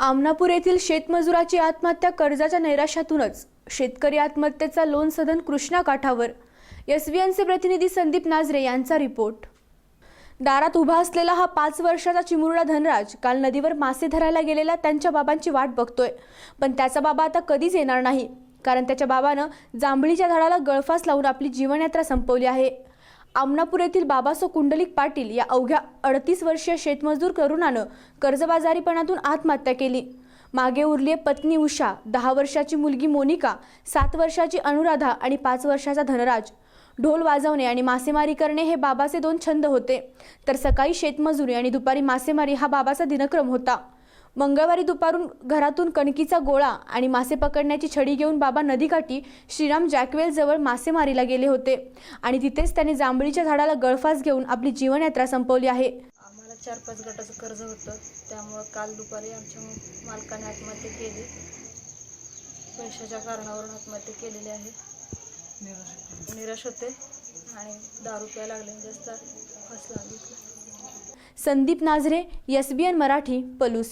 आमनापूर येथील शेतमजुराची आत्महत्या कर्जाच्या नैराश्यातूनच. शेतकरी आत्महत्येचा लोन सदन कृष्णा काठावर. एसबीएनचे प्रतिनिधी संदीप नाजरे यांचा रिपोर्ट. दारात उभा असलेला हा पाच वर्षाचा चिमुरडा धनराज काल नदीवर मासे धरायला गेलेला त्यांच्या बाबांची वाट बघतोय. पण त्याचा बाबा आता कधीच येणार नाही. कारण त्याच्या बाबानं जांभळीच्या झाडाला गळफास लावून आपली जीवनयात्रा संपवली आहे. आमनापूर येथील बाबासो कुंडलिक पाटील या अवघ्या अडतीस वर्षीय शेतमजूर तरुणानं कर्जबाजारीपणातून आत्महत्या केली. मागे उरली पत्नी उषा दहा वर्षाची मुलगी मोनिका सात वर्षाची अनुराधा आणि पाच वर्षाचा धनराज. ढोल वाजवणे आणि मासेमारी करणे हे बाबाचे दोन छंद होते. तर सकाळी शेतमजुरी आणि दुपारी मासेमारी हा बाबाचा दिनक्रम होता. मंगळवारी दुपारून घरातून कणकीचा गोळा आणि मासे पकडण्याची छडी घेऊन बाबा नदीकाठी श्रीराम जॅकवेल जवळ मासेमारीला गेले होते. आणि तिथेच त्यांनी जांभळीच्या झाडाला गळफास घेऊन आपली जीवनयात्रा संपवली आहे. आम्हाला चार पाच गटाचं कर्ज होतं. त्यामुळं काल दुपारी आमच्या मालकाने आत्महत्या केली. पैशाच्या कारणावरून आत्महत्या केलेली आहे. निराश होते. आणि दारू प्यायला लागले. जास्त फसला Sandeep Nazare S B N Marathi Palus.